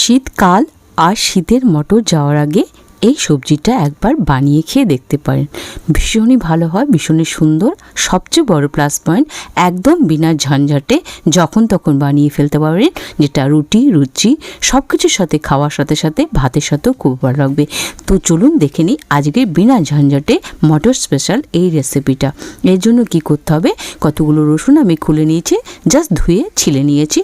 শীতকাল আর শীতের মটর যাওয়ার আগে এই সবজিটা একবার বানিয়ে খেয়ে দেখতে পারেন। ভীষণই ভালো হয়, ভীষণই সুন্দর। সবচেয়ে বড় প্লাস পয়েন্ট একদম বিনা ঝঞ্ঝাটে যখন তখন বানিয়ে ফেলতে পারেন, যেটা রুটি, রুচি সব কিছুর সাথে খাওয়ার সাথে সাথে ভাতের সাথেও খুব ভালো লাগবে। তো চলুন দেখে নিই আজকে বিনা ঝঞ্ঝাটে মটর স্পেশাল এই রেসিপিটা এর জন্য কি করতে হবে? কতগুলো রসুন আমি খুলে নিয়েছি জাস্ট ধুয়ে, ছিলে নিয়েছি।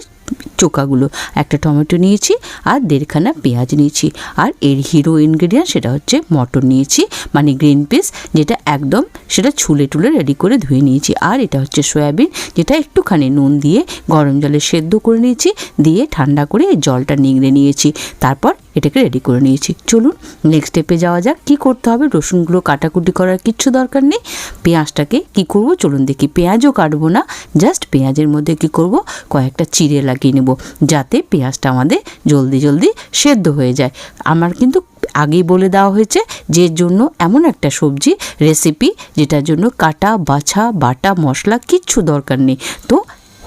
চোকাগুলো। একটা টমেটো নিয়েছি, আর দেড়খানা পেঁয়াজ নিয়েছি। আর এর হিরো ইনগ্রেডিয়েন্ট সেটা হচ্ছে মটর নিয়েছি মানে গ্রিন পিস যেটা একদম সেটা ছুলে টুলে রেডি করে ধুয়ে নিয়েছি। আর এটা হচ্ছে সয়াবিন, যেটা একটুখানি নুন দিয়ে গরম জলে সেদ্ধ করে নিয়েছি, দিয়ে ঠান্ডা করে জলটা নিংড়ে নিয়েছি। তারপর এটাকে রেডি করে নিয়েছি। চলুন নেক্সট স্টেপে যাওয়া যাক। কি করতে হবে? রসুনগুলো কাটাকুটি করার কিচ্ছু দরকার নেই। পেঁয়াজটাকে কি করব? চলুন দেখি। পেঁয়াজও কাটবো না। জাস্ট পেঁয়াজের মধ্যে কি করব? কয়েকটা চিড়ে লাগিয়ে নেব। যাতে পেঁয়াজটা আমাদের জলদি জলদি সেদ্ধ হয়ে যায়। আমার কিন্তু আগেই বলে দেওয়া হয়েছে যে জন্য এমন একটা সবজি রেসিপি যেটার জন্য কাটা, বাছা, বাটা, মশলা কিচ্ছু দরকার নেই। তো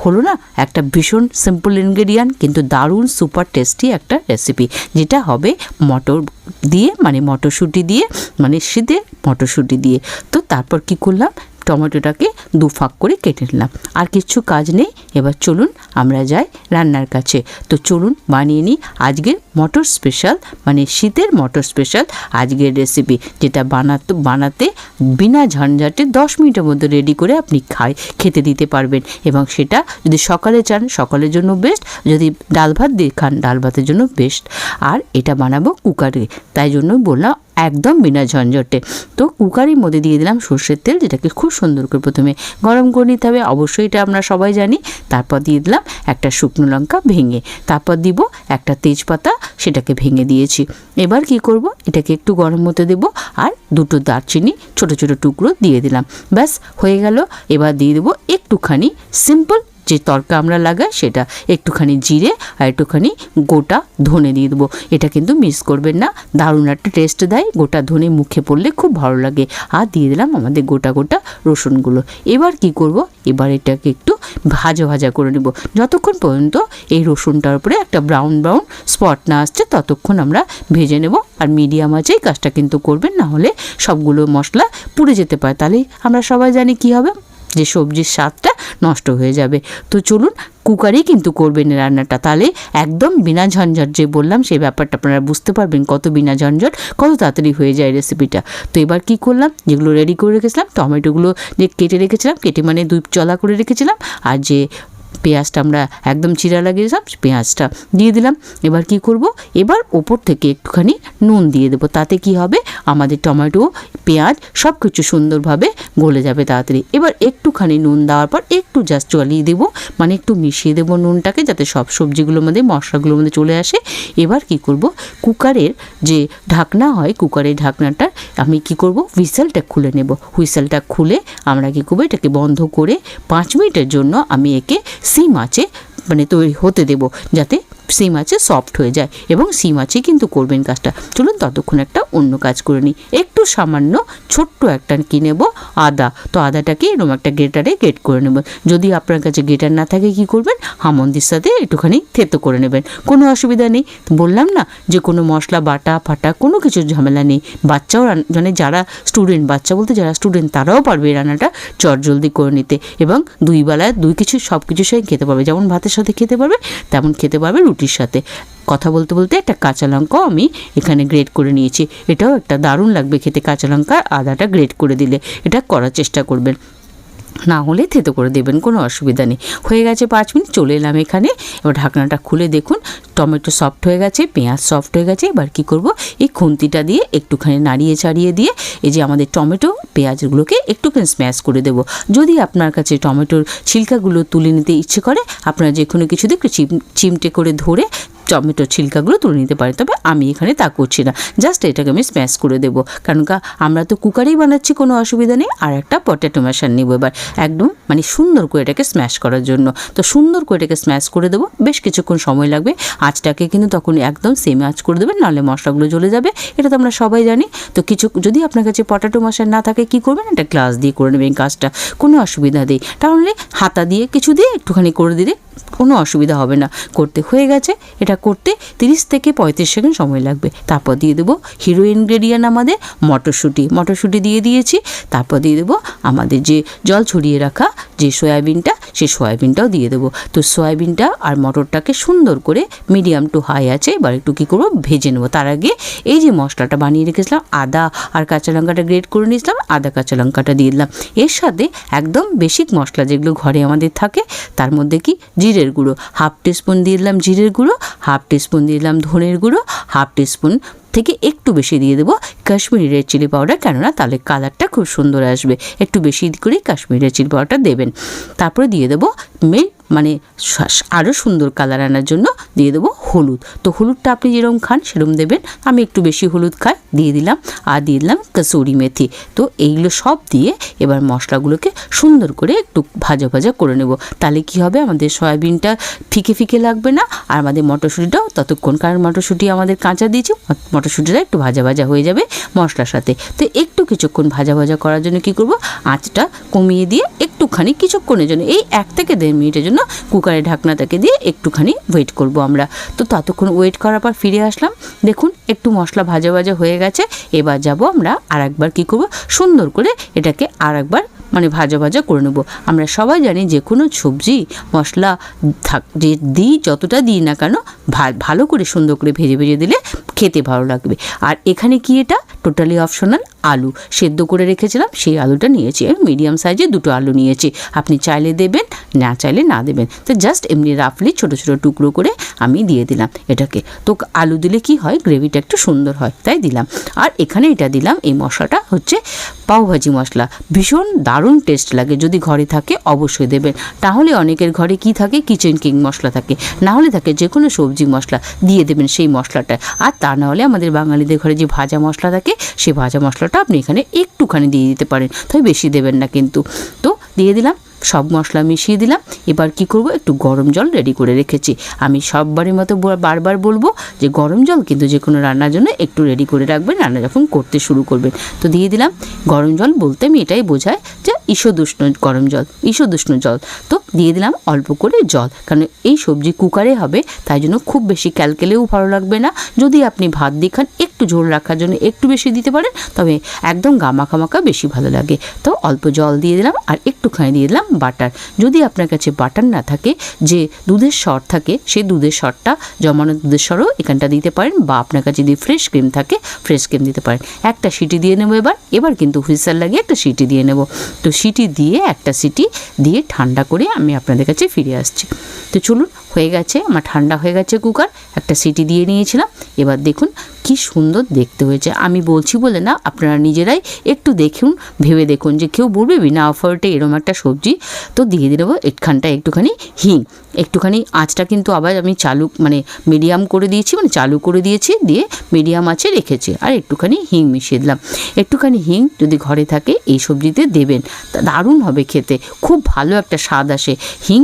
হলো না একটা ভীষণ সিম্পল ইনগ্রেডিয়েন্ট কিন্তু দারুণ সুপার টেস্টি একটা রেসিপি যেটা হবে মটর দিয়ে মানে মটরশুঁটি দিয়ে মানে শীতে মটরশুঁটি দিয়ে। তো তারপর কি করলাম? টমেটোটাকে দু ফাঁক করে কেটে নিলাম। আর কিচ্ছু কাজ নেই। এবার চলুন আমরা যাই রান্নার কাছে। তো চলুন বানিয়ে নিই আজকের মটর স্পেশাল মানে শীতের মটর স্পেশাল আজকের রেসিপি যেটা বানাতে বানাতে বিনা ঝঞ্ঝাটে দশ মিনিটের মধ্যে রেডি করে আপনি খাই, খেতে দিতে পারবেন। এবং সেটা যদি সকালে চান, সকালের জন্য বেস্ট যদি ডাল ভাত দিয়ে খান, ডাল ভাতের জন্য বেস্ট আর এটা বানাবো কুকারে। তাই জন্য বললাম একদম বিনা ঝঞ্ঝটে। তো কুকারের মধ্যে দিয়ে দিলাম সর্ষের তেল, যেটাকে খুব সুন্দর করে প্রথমে গরম করে নিতে হবে। অবশ্যই এটা আমরা সবাই জানি। তারপর দিয়ে দিলাম একটা শুকনো লঙ্কা ভেঙে। তারপর দিব একটা তেজপাতা, সেটাকে ভেঙে দিয়েছি। এবার কি করব? এটাকে একটু গরম হতে দেবো আর দুটো দারচিনি, ছোট ছোট টুকরো দিয়ে দিলাম। ব্যাস, হয়ে গেল। এবার দিয়ে দেবো একটুখানি সিম্পল যে তরকা আমরা লাগাই সেটা একটুখানি জিরে আর একটুখানি গোটা ধনে দিয়ে দেবো। এটা কিন্তু মিস করবেন না। দারুণ একটা টেস্ট দেয়। গোটা ধনে মুখে পড়লে খুব ভালো লাগে। আর দিয়ে দিলাম আমাদের গোটা গোটা রসুনগুলো। এবার কি করব? এবার এটাকে একটু ভাজা ভাজা করে নেব। যতক্ষণ পর্যন্ত এই রসুনটার উপরে একটা ব্রাউন ব্রাউন স্পট না আসছে, ততক্ষণ আমরা ভেজে নেব। আর মিডিয়াম আছেই কাজটা কিন্তু করবেন, না হলে সবগুলো মশলা পুড়ে যেতে পারে। তাহলে আমরা সবাই জানি কি হবে। যে সবজির স্বাদটা নষ্ট হয়ে যাবে। তো চলুন কুকারেই কিন্তু করবেন রান্নাটা। তাহলে একদম বিনা ঝঞ্ঝট যে বললাম, সেই ব্যাপারটা আপনারা বুঝতে পারবেন কত বিনা ঝঞ্ঝট, কত তাড়াতাড়ি হয়ে যায় রেসিপিটা তো এবার কি করলাম? যেগুলো রেডি করে রেখেছিলাম, টমেটোগুলো যে কেটে রেখেছিলাম, কেটে মানে দুই চলা করে রেখেছিলাম, আর যে পেঁয়াজটা আমরা একদম চিরা লাগিয়েছিলাম পেঁয়াজটা দিয়ে দিলাম। এবার কি করব? এবার ওপর থেকে একটুখানি নুন দিয়ে দেবো। তাতে কি হবে? আমাদের টমেটো, পেঁয়াজ সব কিছু সুন্দরভাবে গলে যাবে তাড়াতাড়ি। এবার একটুখানি নুন দেওয়ার পর একটু জাস্ট জ্বালিয়ে দেবো। মানে একটু মিশিয়ে দেবো নুনটাকে যাতে সব সবজিগুলোর মধ্যে, মশলাগুলোর মধ্যে চলে আসে। এবার কি করব? কুকারের যে ঢাকনা হয়, কুকারের ঢাকনাটা আমি কি করব? হুইসেলটা খুলে নেব। হুইসেলটা খুলে আমরা কি করব? এটাকে বন্ধ করে পাঁচ মিনিটের জন্য আমি একে সিম আছে মানে তৈরি হতে দেব যাতে সিম আছে সফট হয়ে যায় এবং সিম আছে কিন্তু করবেন কাজটা। চলুন ততক্ষণ একটা অন্য কাজ করে নিই। একটু সামান্য ছোট্ট একটা কি নেব? আদা। তো আদাটাকে এরকম একটা গ্রেটারে গ্রেট করে নেব। যদি আপনার কাছে গ্রেটার না থাকে কি করবেন? হামন্দির সাথে একটুখানি থেতো করে নেবেন। কোনো অসুবিধা নেই। বললাম না যে কোনো মশলা, বাটা, ফাটা, কোনো কিছু ঝামেলা নেই। বাচ্চাও মানে যারা স্টুডেন্ট বাচ্চা বলতে যারা স্টুডেন্ট তারাও পারবে রান্নাটা চট জলদি করে নিতে। এবং দুই বেলায় দুই কিছু সব কিছুর সঙ্গে খেতে পারবে। যেমন ভাতের সাথে খেতে পারবে, তেমন খেতে পারবে রুটির সাথে। কথা বলতে বলতে একটা কাঁচা লঙ্কাও আমি এখানে গ্রেট করে নিয়েছি। এটাও একটা দারুণ লাগবে খেতে। কাঁচা লঙ্কা আদাটা গ্রেট করে দিলে এটা করার চেষ্টা করবেন। না হলে থেতো করে দেবেন, কোনো অসুবিধা নেই। হয়ে গেছে পাঁচ মিনিট, চলে এলাম এখানে। এবার ঢাকনাটা খুলে দেখুন, টমেটো সফট হয়ে গেছে, পেঁয়াজ সফট হয়ে গেছে, এবার কি করব? এই খুন্তিটা দিয়ে একটুখানি নাড়িয়ে চাড়িয়ে দিয়ে, এই যে আমাদের টমেটো, পেঁয়াজগুলোকে একটুখানি স্ম্যাশ করে দেব। যদি আপনার কাছে টমেটোর ছিলকাগুলো তুলে নিতে ইচ্ছে করে, আপনারা যে কোনো কিছু দিয়ে চিম, চিমটে করে ধরে টমেটোর ছিলকাগুলো তুলে নিতে পারি, তবে আমি এখানে তা করছি না। জাস্ট এটাকে আমি স্ম্যাশ করে দেবো। কারণ আমরা তো কুকারেই বানাচ্ছি, কোনো অসুবিধা নেই। আর একটা পটেটো ম্যাশার নেব এবার। একদম মানে সুন্দর করে এটাকে স্ম্যাশ করার জন্য। তো সুন্দর করে এটাকে স্ম্যাশ করে দেবো, বেশ কিছুক্ষণ সময় লাগবে। আঁচটাকে কিন্তু তখন একদম সেম আঁচ করে দেবেন, নাহলে মশলাগুলো জ্বলে যাবে। এটা তো আমরা সবাই জানি। তো কিছু, যদি আপনার কাছে পটাটো মশার না থাকে, কি করবেন? একটা গ্লাস দিয়ে করে নেবেন কাজটা। কোনো অসুবিধা নেই। তাহলে হাতা দিয়ে কিছু দিয়ে একটুখানি করে দিলে কোনো অসুবিধা হবে না। করতে হয়ে গেছে। এটা করতে তিরিশ থেকে পঁয়ত্রিশ সেকেন্ড সময় লাগবে। তারপর দিয়ে দেবো হিরো ইনগ্রেডিয়েন্ট আমাদের মটরশুঁটি। মটরশুঁটি দিয়ে দিয়েছি। তারপর দিয়ে দেবো আমাদের যে জল ছড়িয়ে রাখা যে সয়াবিনটা সেই সয়াবিনটাও দিয়ে দেবো। তো সয়াবিনটা আর মটরটাকে সুন্দর করে মিডিয়াম টু হাই আছে, এবার একটু কী করব, ভেজে নেব। তার আগে এই যে মশলাটা বানিয়ে রেখেছিলাম, আদা আর কাঁচা লঙ্কাটা গ্রেট করে নিয়েছিলাম, আদা কাঁচা লঙ্কাটা দিয়ে দিলাম। এর সাথে একদম বেসিক মশলা যেগুলো ঘরে আমাদের থাকে, তার মধ্যে কি? জিরের গুঁড়ো। হাফ টিস্পুন দিয়ে দিলাম জিরের গুঁড়ো, হাফ টিস্পুন দিয়ে দিলাম ধনের গুঁড়ো, হাফ টিস্পুন থেকে একটু বেশি দিয়ে দেবো কাশ্মীরি রেড চিলি পাউডার কেননা তাহলে কালারটা খুব সুন্দর আসবে। একটু বেশি করে কাশ্মীরি রেড চিলি পাউডারটা দেবেন। তারপরে দিয়ে দেবো মেন মানে আরও সুন্দর কালার আনার জন্য দিয়ে দেবো হলুদ। তো হলুদটা আপনি যেরকম খান সেরকম দেবেন। আমি একটু বেশি হলুদ খাই, দিয়ে দিলাম। আর দিয়ে দিলাম কসুরি মেথি। তো এইগুলো সব দিয়ে এবার মশলাগুলোকে সুন্দর করে একটু ভাজা ভাজা করে নেব। তাহলে কি হবে? আমাদের সয়াবিনটা ফিকে ফিকে লাগবে না। আর আমাদের মটরশুঁটিটাও ততক্ষণ, কারণ মটরশুঁটি আমাদের কাঁচা দিয়েছি মটরশুঁটিটা একটু ভাজা ভাজা হয়ে যাবে মশলার সাথে। তো একটু কিছুক্ষণ ভাজা ভাজা করার জন্য কি করব? আঁচটা কমিয়ে দিয়ে একটুখানি কিছুক্ষণের জন্য, এই এক থেকে দেড় মিনিটের জন্য কুকারের ঢাকনাটাকে দিয়ে একটুখানি ওয়েট করব আমরা। তো ততক্ষণ ওয়েট করার পর ফিরে আসলাম। দেখুন, একটু মশলা ভাজা ভাজা হয়ে গেছে। এবার যাব আমরা আর একবার কী করব? সুন্দর করে এটাকে আর একবার মানে ভাজা ভাজা করে নেব। আমরা সবাই জানি যে কোনো সবজি, মশলা থাক, যে দিই, যতটা দিই না কেন ভালো করে সুন্দর করে ভেজে ভেজে দিলে খেতে ভালো লাগবে। আর এখানে কি এটা? টোটালি অপশনাল আলু সেদ্ধ করে রেখেছিলাম, সেই আলুটা নিয়েছি। মিডিয়াম সাইজে দুটো আলু নিয়েছি। আপনি চাইলে দেবেন, না চাইলে না দেবেন। তো জাস্ট এমনি রাফলি ছোটো ছোটো টুকরো করে আমি দিয়ে দিলাম এটাকে। তো আলু দিলে কি হয়? গ্রেভিটা একটু সুন্দর হয়, তাই দিলাম। আর এখানে এটা দিলাম, এই মশলাটা হচ্ছে পাওভাজি মশলা। ভীষণ দারুণ টেস্ট লাগে, যদি ঘরে থাকে অবশ্যই দেবেন। তাহলে অনেকের ঘরে কি থাকে? কিচেন কিং মশলা থাকে। না হলে থাকে যে কোনো সবজি মশলা, দিয়ে দেবেন সেই মশলাটা আর তা না হলে আমাদের বাঙালিদের ঘরে যে ভাজা মশলা থাকে সেই ভাজা মশলাটা আপনি এখানে একটুখানি দিয়ে দিতে পারেন তবে বেশি দেবেন না কিন্তু। তো দিয়ে দিলাম, সব মশলা মিশিয়ে দিলাম, এবার কি করব, একটু গরম জল রেডি করে রেখেছি। আমি সববারের মতো বারবার বলব যে গরম জল কিন্তু যে কোনো রান্নার জন্য একটু রেডি করে রাখবেন, রান্না যখন করতে শুরু করবেন। তো দিয়ে দিলাম, গরম জল বলতে আমি এটাই বোঝায় যে ঈশদুষ্ণ গরম জল ঈশদুষ্ণ জল। তো দিয়ে দিলাম অল্প করে জল, কারণ এই সবজি কুকারে হবে, তাই জন্য খুব বেশি ক্যালকেলেও ভালো লাগবে না। যদি আপনি ভাত দিয়ে খান, একটু ঝোল রাখার জন্য একটু বেশি দিতে পারেন, তবে একদম গামাখামাকা বেশি ভালো লাগে। তো অল্প জল দিয়ে দিলাম, আর একটুখানি দিয়ে দিলাম বাটার যদি আপনার কাছে বাটার না থাকে, যে দুধের সর থাকে, সেই দুধের সরটা জমানো দুধের সরও এখানটা দিতে পারেন, বা আপনার কাছে যদি ফ্রেশ ক্রিম থাকে ফ্রেশ ক্রিম দিতে পারেন। একটা সিটি দিয়ে নেব এবার এবার কিন্তু হুইসার লাগিয়ে একটা সিটি দিয়ে নেব। তো সিটি দিয়ে, একটা সিটি দিয়ে ঠান্ডা করে আমি আপনাদের কাছে ফিরে আসছি। তো চলুন, হয়ে গেছে, আমার ঠান্ডা হয়ে গেছে কুকার, একটা সিটি দিয়ে নিয়েছিলাম। এবার দেখুন কি সুন্দর দেখতে হয়েছে। আমি বলছি বলে না, আপনারা নিজেরাই একটু দেখুন, ভেবে দেখুন যে কেউ বলবে বিনা অফারটে এরম একটা সবজি। তো দিয়ে দেবো একখানটা, একটুখানি হিং। একটুখানি আঁচটা কিন্তু আবার আমি চালু মানে মিডিয়াম করে দিয়েছি মানে চালু করে দিয়েছি, দিয়ে মিডিয়াম আঁচে রেখেছি। আর একটুখানি হিং মিশিয়ে দিলাম। একটুখানি হিং যদি ঘরে থাকে, এই সবজিতে দেবেন। দারুণ হবে খেতে। খুব ভালো একটা স্বাদ আসে। হিং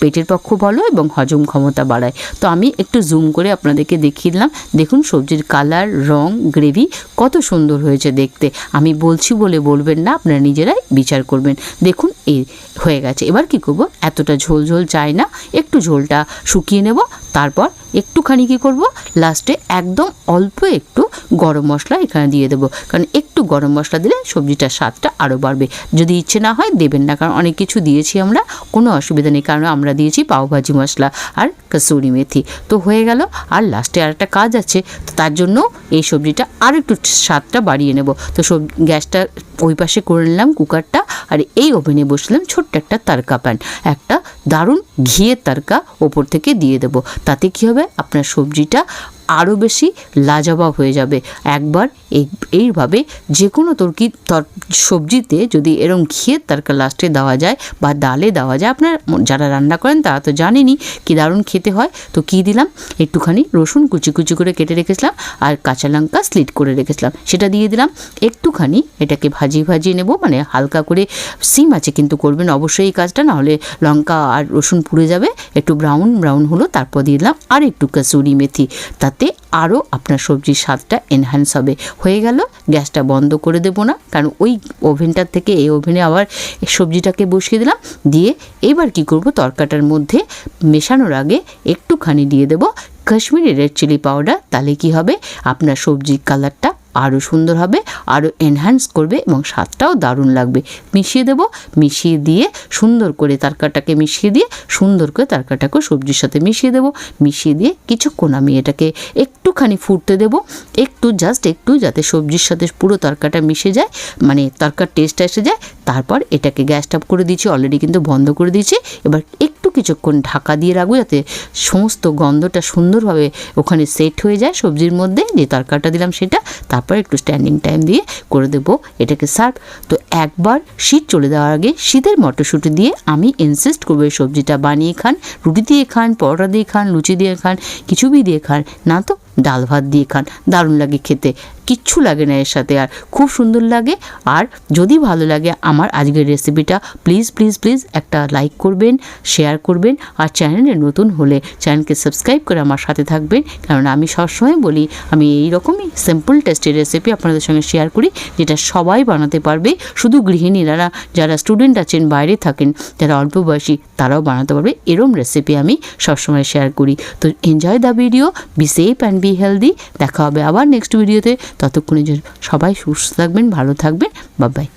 পেটের পক্ষ ভালো এবং হজম ক্ষমতা বাড়ায়। তো আমি একটু জুম করে আপনাদেরকে দেখিয়ে দিলাম। দেখুন সবজির কালার, রং গ্রেভি কত সুন্দর হয়েছে দেখতে। আমি বলছি বলে বলবেন না, আপনারা নিজেরাই বিচার করবেন। দেখুন এই হয়ে গেছে। এবার কি করব? এতটা ঝোল ঝোল চাই না। একটু ঝোলটা শুকিয়ে নেব, তারপর একটুখানি কী করব? লাস্টে একদম অল্প একটু গরম মশলা এখানে দিয়ে দেবো। কারণ একটু গরম মশলা দিলে সবজিটার স্বাদটা আরও বাড়বে। যদি ইচ্ছে না হয় দেবেন না, কারণ অনেক কিছু দিয়েছি আমরা, কোনো অসুবিধা নেই। কারণ আমরা দিয়েছি পাওভাজি মশলা আর কসুরি মেথি। তো হয়ে গেল। আর লাস্টে আর একটা কাজ আছে, তো তার জন্য এই সবজিটা আর একটু স্বাদটা বাড়িয়ে নেব। তো সব গ্যাসটা ওই পাশে করে নিলাম কুকারটা, আর এই ওভেনে বসলাম ছোট্ট একটা তারকা প্যান। একটা দারুণ ঘিয়ের তারকা ওপর থেকে দিয়ে দেবো। তাতে কী হবে? আপনার সবজিটা আরও বেশি লাজবাব হয়ে যাবে। একবার এই, এইভাবে যে কোনো তরকি তর, সবজিতে যদি এরম ঘিয়ের তারকা লাস্টে দেওয়া যায় বা ডালে দেওয়া যায়, আপনার যারা রান্না করেন তারা তো জানেনই কী দারুণ খেতে হয়। তো কী দিলাম? একটুখানি রসুন কুচি কুচি করে কেটে রেখেছিলাম আর কাঁচা লঙ্কা স্লিট করে রেখেছিলাম। সেটা দিয়ে দিলাম। একটুখানি এটাকে ভাজিয়ে ভাজিয়ে নেব মানে হালকা করে সিম আছে কিন্তু করবেন অবশ্যই এই কাজটা, নাহলে লঙ্কা আর রসুন পুড়ে যাবে। একটু ব্রাউন ব্রাউন হলো, তারপর দিয়ে দিলাম আর একটু কাসুরি মেথি। তাতে তাতে আরও আপনার সবজির স্বাদটা এনহ্যান্স হবে। হয়ে গেল, গ্যাসটা বন্ধ করে দেবো না, কারণ ওই ওভেনটার থেকে এই ওভেনে আবার সবজিটাকে বসিয়ে দিলাম, দিয়ে এবার কি করব, তরকাটার মধ্যে মেশানোর আগে একটুখানি দিয়ে দেবো কাশ্মীরি রেড চিলি পাউডার তাহলে কি হবে, আপনার সবজির কালারটা আরও সুন্দর হবে আরও এনহ্যান্স করবে এবং স্বাদটাও দারুণ লাগবে। মিশিয়ে দেব, মিশিয়ে দিয়ে সুন্দর করে তারকাটাকে মিশিয়ে দিয়ে সুন্দর করে তারকাটাকে সবজির সাথে মিশিয়ে দেব। মিশিয়ে দিয়ে কিছুক্ষণ আমি এটাকে একটুখানি ফুটতে দেব, একটু জাস্ট একটু যাতে সবজির সাথে পুরো তরকাটা মিশে যায় মানে তারকার টেস্ট এসে যায় তারপর এটাকে গ্যাস গ্যাসটা করে দিয়েছি অলরেডি কিন্তু বন্ধ করে দিয়েছি। এবার একটু কিছুক্ষণ ঢাকা দিয়ে রাখব যাতে সমস্ত গন্ধটা সুন্দরভাবে ওখানে সেট হয়ে যায় সবজির মধ্যে, যে তরকারিটা দিলাম সেটা। তারপর একটু স্ট্যান্ডিং টাইম দিয়ে করে দেবো এটাকে সার্ভ তো একবার শীত চলে যাওয়ার আগে শীতের মটরশুঁটি দিয়ে আমি ইনসিস্ট করব এই সবজিটা বানিয়ে খান, রুটি দিয়ে খান, পরোটা দিয়ে খান, লুচি দিয়ে খান কিছু বি দিয়ে খান, না তো ডাল ভাত দিয়ে খান। দারুণ লাগে খেতে। কিচ্ছু লাগে না এর সাথে। আর খুব সুন্দর লাগে। আর যদি ভালো লাগে আমার আজকের রেসিপিটা প্লিজ প্লিজ প্লিজ একটা লাইক করবেন শেয়ার করবেন, আর চ্যানেলে নতুন হলে চ্যানেলকে সাবস্ক্রাইব করে আমার সাথে থাকবেন। কারণ আমি সবসময় বলি, আমি এই রকমই সিম্পল টেস্টের রেসিপি আপনাদের সঙ্গে শেয়ার করি, যেটা সবাই বানাতে পারবে। শুধু গৃহিণীরা যারা স্টুডেন্ট আছেন, বাইরে থাকেন, যারা অল্প বয়সী, তারাও বানাতে পারবে। এরম রেসিপি আমি সবসময় শেয়ার করি। তো enjoy the video be safe and be healthy দেখা হবে আবার নেক্সট ভিডিওতে ততক্ষণে জন্য সবাই সুস্থ থাকবেন ভালো থাকবেন বাবাই